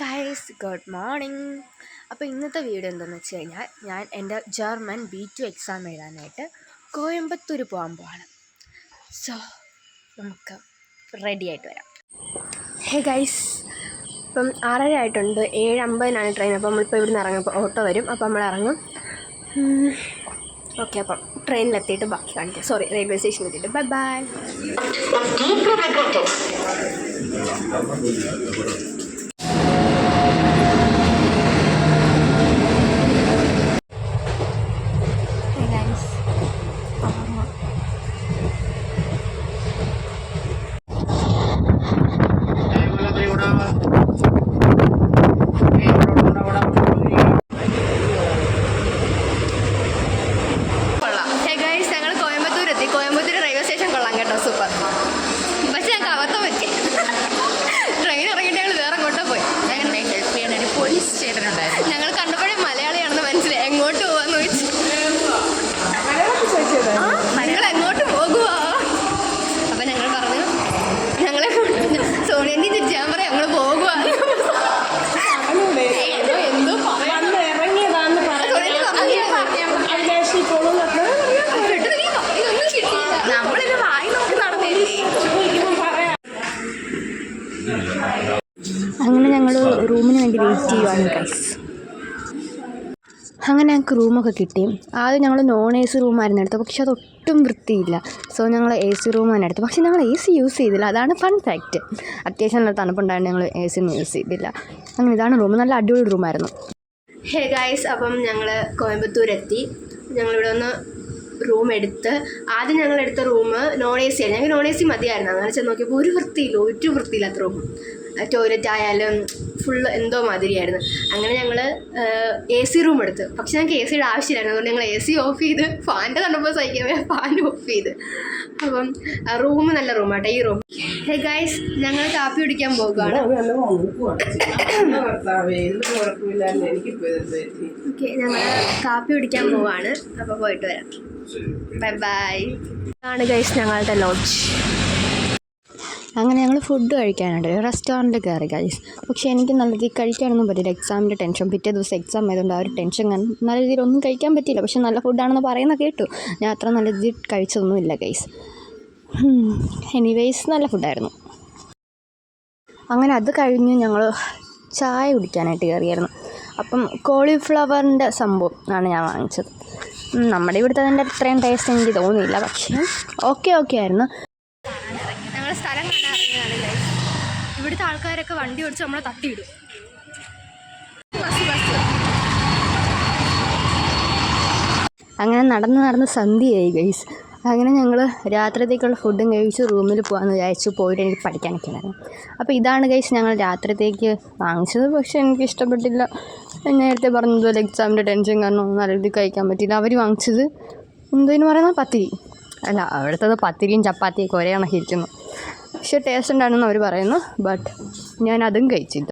Guys good morning അപ്പോൾ ഇന്നത്തെ video എന്താണെന്ന് വെച്ച് കഴിഞ്ഞാൽ ഞാൻ എന്റെ ജർമ്മൻ ബി ടു എക്സാം എഴുതാനായിട്ട് കോയമ്പത്തൂർ പോകാൻ പോവാണ്. സോ നമുക്ക് റെഡി ആയിട്ട് വരാം. ഹേ ഗൈസ് ഇപ്പം ആറര ആയിട്ടുണ്ട് ഏഴ് അമ്പതിനാണ് ട്രെയിൻ അപ്പോൾ നമ്മളിപ്പോൾ ഇവിടുന്ന് ഇറങ്ങുമ്പോൾ ഓട്ടോ വരും. അപ്പോൾ നമ്മൾ ഇറങ്ങും. ഓക്കെ അപ്പം ട്രെയിനിലെത്തിയിട്ട് ബാക്കി കാണിക്കാം. സോറി റെയിൽവേ സ്റ്റേഷനിൽ എത്തിയിട്ട്. Bye bye Hey guys. കൊള്ളാം ഹേ ഗൈസ് ഞങ്ങൾ കോയമ്പത്തൂർ എത്തി കോയമ്പത്തൂർ റെയിൽവേ സ്റ്റേഷൻ കൊള്ളാം കേട്ടോ സൂപ്പർ പക്ഷെ ഞങ്ങൾക്ക് അബദ്ധം പറ്റി ട്രെയിൻ ഇറങ്ങിയിട്ട് ഞങ്ങൾ വേറെ അങ്ങോട്ടോ പോയി ഞങ്ങളെ ഹെൽപ്പ് ചെയ്യാൻ ഒരു പോലീസ് ചേട്ടനുണ്ടായിരുന്നു ഞങ്ങൾ കണ്ടപ്പോഴേ മലയാളിയാണെന്ന് മനസ്സിലായി എങ്ങോട്ട് പോവാന്ന് ചോദിച്ചു ആ നിങ്ങൾ എങ്ങോട്ട് പോകുവാ അപ്പൊ ഞങ്ങൾ പറഞ്ഞു ഞങ്ങളെ സോണിയന്റി തിരിച്ചാൻ പറയാം ഞങ്ങൾ പോകുവാ എന്തോ എന്തോ വന്ന് ഇറങ്ങിയതാന്ന് സോണിയന്റി പെട്ടെന്ന് നീ വാ, ഇതൊന്നും കിട്ടിയില്ല നമ്മളിത് വായി നോക്കി നടന്നില്ലേ അങ്ങനെ ഞങ്ങൾ റൂമിന് വേണ്ടി വെയിറ്റ് ചെയ്യുവാണ് ഗൈസ് അങ്ങനെ ഞങ്ങൾക്ക് റൂമൊക്കെ കിട്ടി. ആദ്യം ഞങ്ങൾ നോൺ എ സി റൂമായിരുന്നു എടുത്തത്. പക്ഷെ അത് ഒട്ടും വൃത്തിയില്ല സോ ഞങ്ങൾ എ സി റൂമാണ് എടുത്തത്. പക്ഷേ ഞങ്ങൾ എ സി യൂസ് ചെയ്തില്ല. അതാണ് ഫൺ ഫാക്റ്റ് അത്യാവശ്യം നല്ല തണുപ്പുണ്ടായിരുന്നു. ഞങ്ങൾ എ സി യൂസ് ചെയ്തില്ല. അങ്ങനെ ഇതാണ് റൂം നല്ല അടിപൊളി റൂമായിരുന്നു ഹേ ഗായ്സ് അപ്പം ഞങ്ങൾ കോയമ്പത്തൂർ എത്തി ഞങ്ങളിവിടെ ഒന്ന് റൂം എടുത്ത്. ആദ്യം ഞങ്ങൾ എടുത്ത റൂം നോൺ എ സി ആണ് ഞങ്ങൾക്ക് നോൺ എ സി മതിയായിരുന്നു. അങ്ങനെ ചെന്ന് നോക്കിയപ്പോൾ ഒരു വൃത്തിയില്ല. ഒരു വൃത്തിയില്ലാത്ത റൂം ടോയ്ലറ്റ് ആയാലും ഫുള്ള് എന്തോ മാതിരിയായിരുന്നു. അങ്ങനെ ഞങ്ങൾ എ സി റൂം എടുത്തു. പക്ഷെ ഞങ്ങൾക്ക് എ സിയുടെ ആവശ്യമില്ലായിരുന്നു. അതുകൊണ്ട് ഞങ്ങൾ എ സി ഓഫ് ചെയ്ത് ഫാന്റെ കണ്ടപ്പോൾ സഹിക്കാൻ ഫാൻ ഓഫ് ചെയ്ത്. അപ്പം റൂം നല്ല റൂമാട്ടെ ഈ റൂം ഹേ ഗൈസ് ഞങ്ങൾ കാപ്പി കുടിക്കാൻ പോകുകയാണ് ഓക്കെ ഞങ്ങൾ കാപ്പി കുടിക്കാൻ പോവാണ് അപ്പോൾ പോയിട്ട് വരാം. ബൈ ബൈ ആണ് ഗൈസ് ഞങ്ങളുടെ ലോഡ്ജ് അങ്ങനെ ഞങ്ങൾ ഫുഡ് കഴിക്കാനുണ്ട്. റെസ്റ്റോറന്റ് കയറി ഗൈസ് പക്ഷേ എനിക്ക് നല്ല രീതിയിൽ കഴിക്കാനൊന്നും പറ്റില്ല എക്സാമിന്റെ ടെൻഷൻ പിറ്റേ ദിവസം എക്സാം ആയതുകൊണ്ട് ആ ഒരു ടെൻഷൻ കാരണം നല്ല രീതിയിൽ ഒന്നും കഴിക്കാൻ പറ്റിയില്ല. പക്ഷേ നല്ല ഫുഡാണെന്ന് പറയുന്ന കേട്ടു. ഞാൻ അത്ര നല്ല രീതിയിൽ കഴിച്ചതൊന്നുമില്ല ഗൈസ് എനിവേയ്സ് നല്ല ഫുഡായിരുന്നു അങ്ങനെ അത് കഴിഞ്ഞ് ഞങ്ങൾ ചായ കുടിക്കാനായിട്ട് കയറിയായിരുന്നു അപ്പം കോളിഫ്ലവറിന്റെ സംഭവം ആണ് ഞാൻ വാങ്ങിച്ചത്. നമ്മുടെ ഇവിടുത്തെ അതിന്റെ അത്രയും ടേസ്റ്റ് എനിക്ക് തോന്നിയില്ല. പക്ഷേ ഓക്കെ ഓക്കെ ആയിരുന്നു. ആൾക്കാരൊക്കെ വണ്ടി ഓടിച്ച് നമ്മളെ തട്ടിയിടും. അങ്ങനെ നടന്ന് നടന്ന് സന്ധ്യയായി ഗൈസ് അങ്ങനെ ഞങ്ങൾ രാത്രിത്തേക്കുള്ള ഫുഡും കഴിച്ച് റൂമിൽ പോകാമെന്ന് വിചാരിച്ചു പോയിട്ട് എനിക്ക് പഠിക്കാനൊക്കെ ഉണ്ടായിരുന്നു അപ്പോൾ ഇതാണ് ഗൈസ് ഞങ്ങൾ രാത്രിത്തേക്ക് വാങ്ങിച്ചത്. പക്ഷേ എനിക്ക് ഇഷ്ടപ്പെട്ടില്ല. നേരത്തെ പറഞ്ഞതുപോലെ എക്സാമിന്റെ ടെൻഷൻ കാരണം നല്ല രീതിയിൽ കഴിക്കാൻ പറ്റിയില്ല. അവർ വാങ്ങിച്ചത് എന്തെന്ന് പറയുന്നത്? പത്തിരി. അല്ല അവിടുത്തത് പത്തിരിയും ചപ്പാത്തിയൊക്കെ ഒരേ കണക്കിരിക്കുന്നു പക്ഷേ ടേസ്റ്റ് ഉണ്ടാണെന്ന് അവർ പറയുന്നു. ബട്ട് ഞാൻ അതും കഴിച്ചില്ല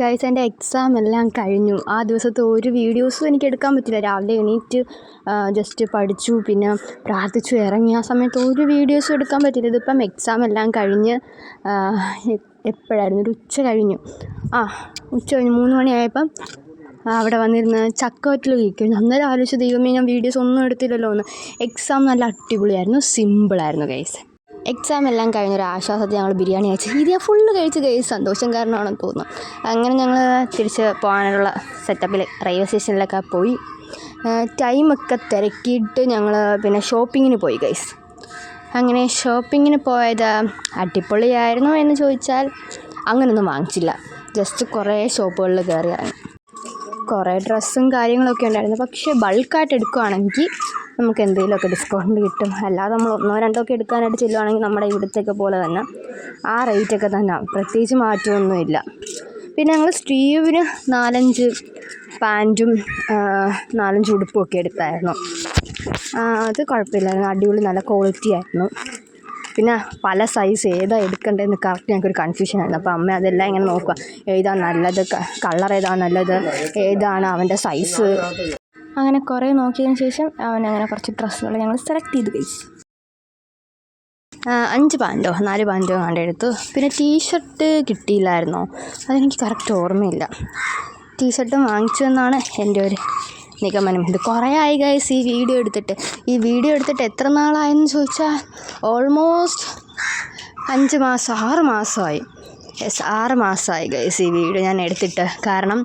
ഗൈസ് എന്റെ എക്സാം എല്ലാം കഴിഞ്ഞു. ആ ദിവസത്തെ ഒരു വീഡിയോസും എനിക്ക് എടുക്കാൻ പറ്റില്ല. രാവിലെ എണീറ്റ് ജസ്റ്റ് പഠിച്ചു പിന്നെ പ്രാർത്ഥിച്ചു ഇറങ്ങിയ ആ സമയത്ത് ഒരു വീഡിയോസും എടുക്കാൻ പറ്റില്ല. ഇതിപ്പം എക്സാം എല്ലാം കഴിഞ്ഞ് എപ്പോഴായിരുന്നു? ഒരു ഉച്ച കഴിഞ്ഞു. ആ ഉച്ച കഴിഞ്ഞ് മൂന്ന് മണിയായപ്പം അവിടെ വന്നിരുന്ന് ചക്കവറ്റിൽ കഴിക്കുന്നു അന്നേരം ആലോചിച്ച് ദൈവമേ ഞാൻ വീഡിയോസ് ഒന്നും എടുത്തില്ലല്ലോ എന്ന് എക്സാം നല്ല അടിപൊളിയായിരുന്നു. സിമ്പിളായിരുന്നു ഗൈസ് എക്സാം എല്ലാം കഴിഞ്ഞൊരു ആശ്വാസത്തിൽ ഞങ്ങൾ ബിരിയാണി കഴിച്ചു ഇത് ഞാൻ ഫുള്ള് കഴിച്ച് കഴിച്ച് സന്തോഷം കാരണമാണെന്ന് തോന്നുന്നു. അങ്ങനെ ഞങ്ങൾ തിരിച്ച് പോകാനുള്ള സെറ്റപ്പിൽ റെയിൽവേ സ്റ്റേഷനിലൊക്കെ പോയി. ടൈമൊക്കെ തിരക്കിയിട്ട് ഞങ്ങൾ പിന്നെ ഷോപ്പിങ്ങിന് പോയി ഗൈസ് അങ്ങനെ ഷോപ്പിങ്ങിന് പോയത് അടിപൊളിയായിരുന്നു എന്ന് ചോദിച്ചാൽ അങ്ങനൊന്നും വാങ്ങിച്ചില്ല. ജസ്റ്റ് കുറേ ഷോപ്പുകളിൽ കയറി ഇറങ്ങി. കുറേ ഡ്രസ്സും കാര്യങ്ങളൊക്കെ ഉണ്ടായിരുന്നു. പക്ഷേ ബൾക്കായിട്ട് എടുക്കുകയാണെങ്കിൽ നമുക്ക് എന്തെങ്കിലുമൊക്കെ ഡിസ്കൗണ്ട് കിട്ടും. അല്ലാതെ നമ്മൾ ഒന്നോ രണ്ടോ ഒക്കെ എടുക്കാനായിട്ട് ചെല്ലുവാണെങ്കിൽ നമ്മുടെ ഇവിടുത്തെയൊക്കെ പോലെ തന്നെ ആ റേറ്റൊക്കെ തന്നെ. പ്രത്യേകിച്ച് മാറ്റമൊന്നുമില്ല. പിന്നെ ഞങ്ങൾ സ്റ്റീവിന് നാലഞ്ച് പാന്റും നാലഞ്ച് ഉടുപ്പും ഒക്കെ എടുത്തായിരുന്നു. അത് കുഴപ്പമില്ലായിരുന്നു. അടിപൊളി നല്ല ക്വാളിറ്റി ആയിരുന്നു. പിന്നെ പല സൈസ് ഏതാ എടുക്കേണ്ടതെന്ന് കറക്റ്റ് ഞങ്ങൾക്കൊരു കൺഫ്യൂഷൻ ആയിരുന്നു. അപ്പോൾ അമ്മ അതെല്ലാം ഇങ്ങനെ നോക്കുക. ഏതാണ് നല്ലത്? കളർ ഏതാണ് നല്ലത്? ഏതാണ് അവന്റെ സൈസ് അങ്ങനെ കുറേ നോക്കിയതിന് ശേഷം അവൻ അങ്ങനെ കുറച്ച് ഡ്രസ്സുകൾ ഞങ്ങൾ സെലക്ട് ചെയ്ത് കഴിച്ചു അഞ്ച് പാന്റോ നാല് പാന്റോ കണ്ടെടുത്തു പിന്നെ ടീഷർട്ട് കിട്ടിയില്ലായിരുന്നോ? അതെനിക്ക് കറക്റ്റ് ഓർമ്മയില്ല. ടീഷർട്ടും വാങ്ങിച്ചു എന്നാണ് എന്റെ ഒരു നിഗമനം. ഇത് കുറേ ആയി ഗൈസ് ഈ വീഡിയോ എടുത്തിട്ട്. ഈ വീഡിയോ എടുത്തിട്ട് എത്ര നാളായെന്ന് ചോദിച്ചാൽ ഓൾമോസ്റ്റ് അഞ്ച് മാസം ആറ് മാസമായി. യെസ് ആറ് മാസമായി ഗൈസ് ഈ വീഡിയോ ഞാൻ എടുത്തിട്ട്. കാരണം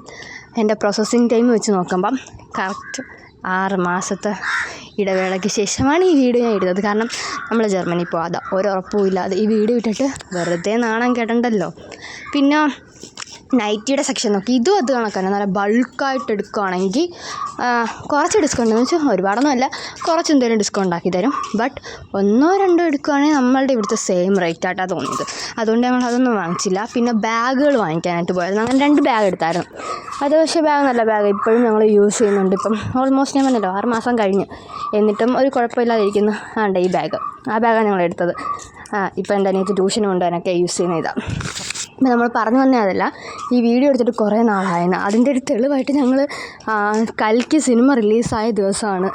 എന്റെ പ്രോസസ്സിങ് ടൈം വെച്ച് നോക്കുമ്പം കറക്റ്റ് ആറ് മാസത്തെ ഇടവേളയ്ക്ക് ശേഷമാണ് ഈ വീഡിയോ ഞാൻ ഇടുന്നത്. കാരണം നമ്മൾ ജർമ്മനി പോകാതെ ഒരുറപ്പും ഇല്ലാതെ ഈ വീഡിയോ ഇട്ടിട്ട് വെറുതെ നാണം കെടണ്ടല്ലോ. പിന്നെ നൈറ്റിയുടെ സെക്ഷൻ നോക്കി. ഇതും അത് കണക്കാണ്. നല്ല ബൾക്കായിട്ട് എടുക്കുകയാണെങ്കിൽ കുറച്ച് ഡിസ്കൗണ്ട് എന്ന് വെച്ചാൽ ഒരുപാടൊന്നും അല്ല കുറച്ച് എന്തെങ്കിലും ഡിസ്കൗണ്ട് ആക്കി തരും. ബട്ട് ഒന്നോ രണ്ടോ എടുക്കുകയാണെങ്കിൽ നമ്മളുടെ ഇവിടുത്തെ സെയിം റേറ്റ് ആയിട്ടാണ് തോന്നിയത്. അതുകൊണ്ട് ഞങ്ങൾ അതൊന്നും വാങ്ങിച്ചില്ല. പിന്നെ ബാഗുകൾ വാങ്ങിക്കാനായിട്ട് പോയായിരുന്നു. അങ്ങനെ രണ്ട് ബാഗ് എടുത്തായിരുന്നു. അത് പക്ഷേ ബാഗ് നല്ല ബാഗ് ഇപ്പോഴും ഞങ്ങൾ യൂസ് ചെയ്യുന്നുണ്ട്. ഇപ്പം ഓൾമോസ്റ്റ് ഞാൻ പറഞ്ഞല്ലോ ആറ് മാസം കഴിഞ്ഞു. എന്നിട്ടും ഒരു കുഴപ്പമില്ലാതിരിക്കുന്നു. ആണ്ട് ഈ ബാഗ് ആ ബാഗാണ് ഞങ്ങൾ എടുത്തത്. ഇപ്പം എന്റെ അനിയത്ത് ട്യൂഷൻ കൊണ്ടുവരാനൊക്കെ യൂസ് ചെയ്യുന്ന ഇതാണ് ഇപ്പം നമ്മൾ പറഞ്ഞു വന്നേ അതല്ല ഈ വീഡിയോ എടുത്തിട്ട് കുറേ നാളായിരുന്നു അതിന്റെ ഒരു തെളിവായിട്ട് ഞങ്ങൾ കൽക്കി സിനിമ റിലീസായ ദിവസമാണ്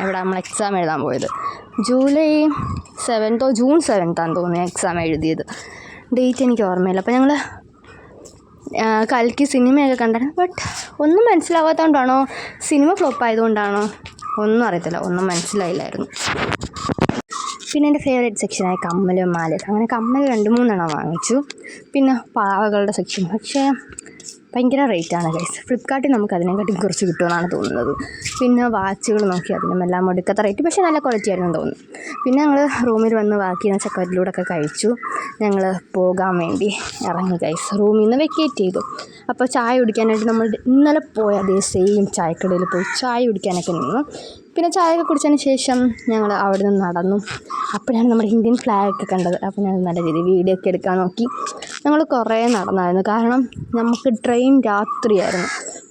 എവിടെ നമ്മൾ എക്സാം എഴുതാൻ പോയത്. ജൂലൈ സെവൻത്തോ ജൂൺ സെവൻത്താന്ന് തോന്നുന്നു എക്സാം എഴുതിയത്. ഡേറ്റ് എനിക്ക് ഓർമ്മയില്ല. അപ്പോൾ ഞങ്ങൾ കൽക്കി സിനിമയൊക്കെ കണ്ടായിരുന്നു. ബട്ട് ഒന്നും മനസ്സിലാവാത്തതുകൊണ്ടാണോ? Cinema flop ആയതുകൊണ്ടാണോ? ഒന്നും അറിയത്തില്ല. ഒന്നും മനസ്സിലായില്ലായിരുന്നു. പിന്നെ എന്റെ ഫേവറേറ്റ് സെക്ഷനായ കമ്മലും മാലയും അങ്ങനെ കമ്മൽ രണ്ട് മൂന്നെണ്ണം വാങ്ങിച്ചു. പിന്നെ പാവകളുടെ സെക്ഷൻ പക്ഷേ ഭയങ്കര റേറ്റാണ് ഗൈസ് ഫ്ലിപ്കാർട്ടിൽ നമുക്ക് അതിനെക്കാട്ടും കുറച്ച് കിട്ടുമെന്നാണ് തോന്നുന്നത്. പിന്നെ വാച്ചുകൾ നോക്കി അതിനും എല്ലാം ഒടുക്കത്തെ റേറ്റ് പക്ഷേ നല്ല ക്വാളിറ്റി ആയിരുന്നു തോന്നുന്നു. പിന്നെ ഞങ്ങൾ റൂമിൽ വന്ന് ബാക്കി ചക്കവറ്റിലൂടെ ഒക്കെ കഴിച്ചു. ഞങ്ങൾ പോകാൻ വേണ്ടി ഇറങ്ങി ഗൈസ് റൂമിൽ നിന്ന് വെക്കേറ്റ് ചെയ്തു. അപ്പോൾ ചായ കുടിക്കാനായിട്ട് നമ്മൾ ഇന്നലെ പോയ അതേ സെയിം ചായക്കടയിൽ പോയി ചായ കുടിക്കാനൊക്കെ നിന്നു. പിന്നെ ചായയൊക്കെ കുടിച്ചതിന് ശേഷം ഞങ്ങൾ അവിടെ നിന്ന് നടന്നു. അപ്പോഴാണ് നമ്മുടെ ഇന്ത്യൻ ഫ്ലാഗ് ഒക്കെ കണ്ടത്. അപ്പോൾ ഞാൻ നല്ല രീതിയിൽ വീഡിയോ ഒക്കെ എടുക്കാൻ നോക്കി. ഞങ്ങൾ കുറേ നടന്നായിരുന്നു. കാരണം നമുക്ക് ട്രെയിൻ രാത്രിയായിരുന്നു.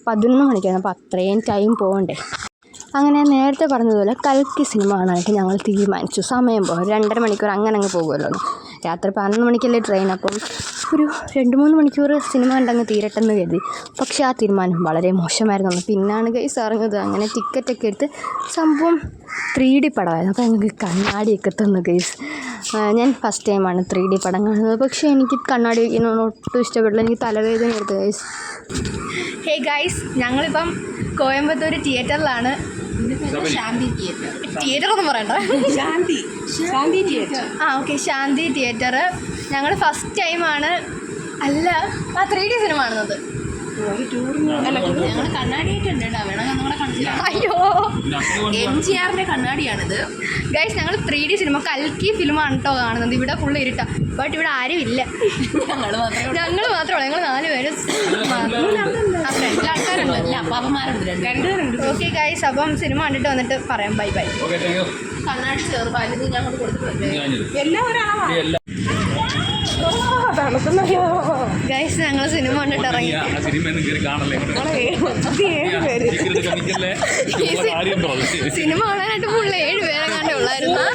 പതിനൊന്ന് മണിക്കായിരുന്നു അപ്പോൾ അത്രയും ടൈം പോകണ്ടേ അങ്ങനെ നേരത്തെ പറഞ്ഞതുപോലെ കൽക്കി സിനിമ കാണാനായിട്ട് ഞങ്ങൾ തീരുമാനിച്ചു. സമയം പോകും രണ്ടര മണിക്കൂർ അങ്ങനെ അങ്ങ് പോകുമല്ലോ. രാത്രി പതിനൊന്ന് മണിക്കല്ലേ ട്രെയിൻ അപ്പം ഒരു രണ്ട് മൂന്ന് മണിക്കൂർ സിനിമ കണ്ടങ്ങ് തീരട്ടെന്ന് കരുതി. പക്ഷേ ആ തീരുമാനം വളരെ മോശമായിരുന്നു പിന്നാണ് ഗൈസ് ഇറങ്ങുന്നത്. അങ്ങനെ ടിക്കറ്റൊക്കെ എടുത്ത് സംഭവം ത്രീ ഡി പടമായിരുന്നു. അപ്പോൾ ഞങ്ങൾക്ക് കണ്ണാടിയൊക്കെ തന്നു ഗൈസ് ഞാൻ ഫസ്റ്റ് ടൈമാണ് ത്രീ ഡി പടം കാണുന്നത്. പക്ഷേ എനിക്ക് കണ്ണാടി വയ്ക്കുന്നത് ഒട്ടും ഇഷ്ടപ്പെടില്ല. എനിക്ക് തലവേദന എടുത്തു ഗൈസ് ഹേ ഗൈസ് ഞങ്ങളിപ്പം കോയമ്പത്തൂർ തിയേറ്ററിലാണ് തിയേറ്റർ ഒന്നും പറയണ്ട. ശാന്തി. ശാന്തി തിയേറ്റർ ആ ഓക്കെ ശാന്തി തിയേറ്റർ ഞങ്ങൾ ഫസ്റ്റ് ടൈം ആണ്. അല്ല ആ ത്രീ ഡി സിനിമ കാണുന്നത് നമ്മളെ അയ്യോ. എം ജി ആറിന്റെ കണ്ണാടിയാണിത്. ഗൈസ് ഞങ്ങൾ ത്രീ ഡി സിനിമ കൽക്കി ഫിലിമാണ് കേട്ടോ കാണുന്നത്. ഇവിടെ ഫുള്ള് ഇരുട്ട. ബട്ട് ഇവിടെ ആരും ഇല്ല. ഞങ്ങൾ മാത്രമേ ഞങ്ങൾ മാത്രമേ ഞങ്ങൾ നാല് പേര് ആ ഫ്രണ്ടിൽ ആൾക്കാരുണ്ട് അല്ല അപ്പാപ്പന്മാരുണ്ട് രണ്ട് രണ്ടുപേരുണ്ട് ഓക്കെ ഗൈസ് അപ്പം സിനിമ കണ്ടിട്ട് വന്നിട്ട് പറയാം ബൈ ബൈ കണ്ണാടി ചെറുപാലിത് ഞങ്ങൾ കൊടുത്തിട്ടുണ്ട് എല്ലാം ഒരാളാ തണുക്കുന്നയോ ഗൈസ് ഞങ്ങൾ സിനിമ കണ്ടിട്ട് ഇറങ്ങി ആ സിനിമയൊന്നും കയറി കാണല്ലേ ഏഴ് പേര് ടിക്കറ്റ് എടുക്കാൻ നിൽക്കല്ലേ ഉള്ള കാര്യം പറഞ്ഞു സിനിമ കാണാനായിട്ട് ഫുള്ള് ഏഴ് പേരെ കണ്ടേ ഉള്ളായിരുന്നു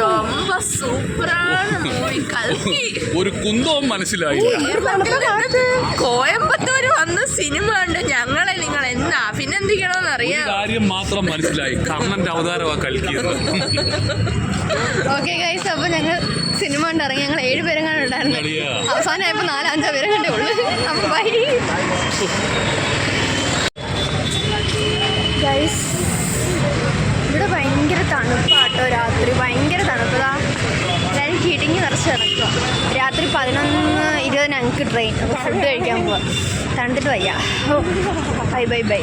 ரொம்ப സൂപ്പറാണ് മൂവി കൽക്കി ഒരു കുന്തവും മനസ്സിലായില്ല കോയമ്പത്തൂർ വന്ന് മാത്രം മനസ്സിലായി കർണന്റെ അവതാരമാ കളിക്കുന്നത് ഓക്കെ ഗൈസ് അപ്പോൾ ഞങ്ങൾ സിനിമ കണ്ട് ഇറങ്ങി. ഞങ്ങൾ ഏഴ് പേരും കണ്ടുണ്ടായിരുന്നു അവസാനമായപ്പോ അവസാനമായപ്പോൾ പേരും കണ്ടേ ഉള്ളൂ. അപ്പൊ ബൈ ഗൈസ് ഇവിടെ ഭയങ്കര തണുപ്പാട്ടോ രാത്രി. ഭയങ്കര തണുപ്പതാ എല്ലാവരും കിടിങ്ങി നിറച്ച് കിടക്കുക രാത്രി പതിനൊന്ന് ഇരുപത് ഞങ്ങൾക്ക് ട്രെയിൻ അപ്പോൾ ഫുഡ് കഴിക്കാൻ പോവാം. തണുത്തിട്ട് വയ്യ. Bye bye bye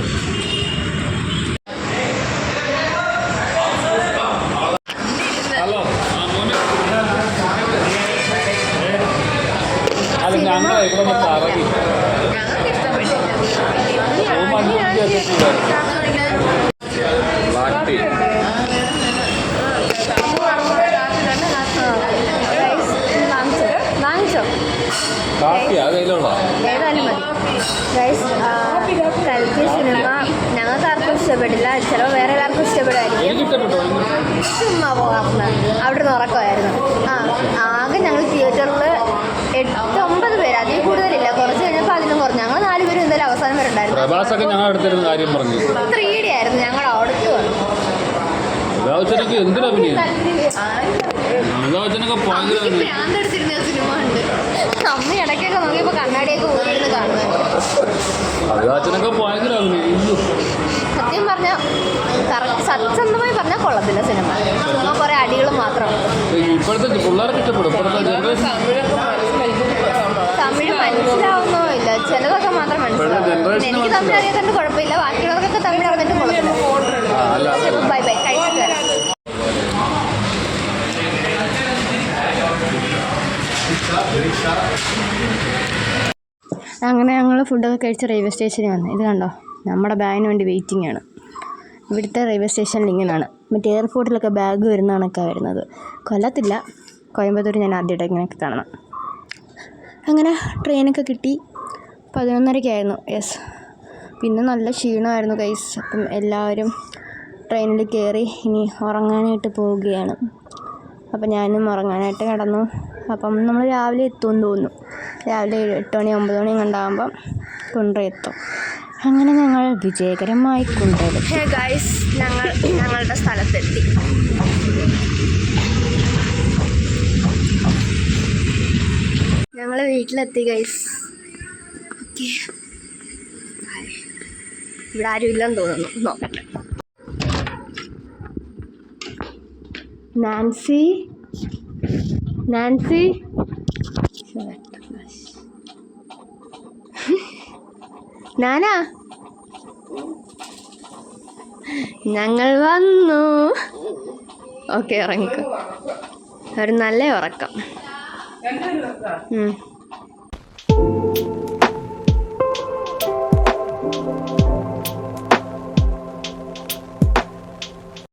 black tea കാപ്പി കയ്യിലുള്ള ഏതായാലും മതി. ഗൈസ് കൽക്കി സിനിമ ഞങ്ങൾക്ക് ആർക്കും ഇഷ്ടപ്പെട്ടില്ല ചിലപ്പോൾ വേറെ എല്ലാവർക്കും ഇഷ്ടപ്പെടുമായിരിക്കും. ചുമ്മാ പോകാറുണ്ട് അവിടെ നിന്ന് ഉറക്കമായിരുന്നു. ആ ആകെ ഞങ്ങൾ തിയേറ്ററിൽ എട്ട് ഒമ്പത് പേര് അതിൽ കൂടുതലില്ല കുറച്ച് കഴിഞ്ഞപ്പോൾ അതിലും കുറഞ്ഞു ഞങ്ങൾ നാല് പേരും എന്തായാലും അവസാനം വരെ ഉണ്ടായിരുന്നു പ്രഭാസൊക്കെ ഞങ്ങൾ എടുത്തിരുന്ന കാര്യം പറഞ്ഞു. ത്രീ ഡി ആയിരുന്നു ഞങ്ങൾ എന്തിനാ പിന്നെ? അമിതാഭച്ചനൊക്കെ ഭയങ്കര അമ്മ ഇടയ്ക്കൊക്കെ കണ്ണാടിയൊക്കെ കാണുന്നത് ഭയങ്കര സത്യം കറക്റ്റ് സത്യസന്ധമായി പറഞ്ഞാൽ കൊള്ളത്തില്ല സിനിമ. ചുമ്മാ കുറേ അടികൾ മാത്രം. ഇപ്പോഴത്തെ പിള്ളേർക്ക് ഇഷ്ടപ്പെടും. ഇപ്പോഴത്തെ ജനറേഷൻ തമിഴ് മനസ്സിലാവുന്നോ ഇല്ല ചിലതൊക്കെ മാത്രം മനസ്സിലാവും. എനിക്ക് തമ്മിൽ അറിയാത്തതുകൊണ്ട് കുഴപ്പമില്ല. ബാക്കിയുള്ളവർക്കൊക്കെ തമ്മിൽ അറിഞ്ഞിട്ട്. Bye bye. കഴിച്ചിട്ട് വരാം. അങ്ങനെ ഞങ്ങൾ ഫുഡൊക്കെ കഴിച്ച് റെയിൽവേ സ്റ്റേഷനിൽ വന്നു. ഇത് കണ്ടോ? നമ്മുടെ ബാഗിന് വേണ്ടി വെയിറ്റിംഗ് ആണ്. ഇവിടുത്തെ റെയിൽവേ സ്റ്റേഷനിൽ ഇങ്ങനെയാണ് മറ്റേ എയർപോർട്ടിലൊക്കെ ബാഗ് വരുന്ന കണക്കാണ് വരുന്നത്. കൊല്ലത്തില്ല. കോയമ്പത്തൂർ ഞാൻ ആദ്യമായിട്ട് ഇങ്ങനെയൊക്കെ കാണണം. അങ്ങനെ ട്രെയിനൊക്കെ കിട്ടി. പതിനൊന്നരയ്ക്കായിരുന്നു യെസ്. പിന്നെ നല്ല ക്ഷീണമായിരുന്നു ഗൈസ് അപ്പം എല്ലാവരും ട്രെയിനിൽ കയറി ഇനി ഉറങ്ങാനായിട്ട് പോവുകയാണ്. അപ്പം ഞാനും ഉറങ്ങാനായിട്ട് കിടന്നു. അപ്പം നമ്മൾ രാവിലെ എത്തുമെന്ന് തോന്നുന്നു. രാവിലെ എട്ട് മണി ഒമ്പത് മണി കണ്ടാകുമ്പം എത്തും. അങ്ങനെ ഞങ്ങൾ വിജയകരമായി കൊണ്ടുപോകും ഹേ ഗൈസ് ഞങ്ങൾ ഞങ്ങളുടെ സ്ഥലത്തെത്തി. ഞങ്ങൾ വീട്ടിലെത്തി ഗൈസ് ഇവിടെ ആരും ഇല്ലെന്ന് തോന്നുന്നു. നോക്കട്ടെ. നാൻസി? നാൻസി? നാനാ? ഞങ്ങൾ വന്നു. ഓക്കെ ഉറങ്ങിക്കോ. ഒരു നല്ല ഉറക്കം.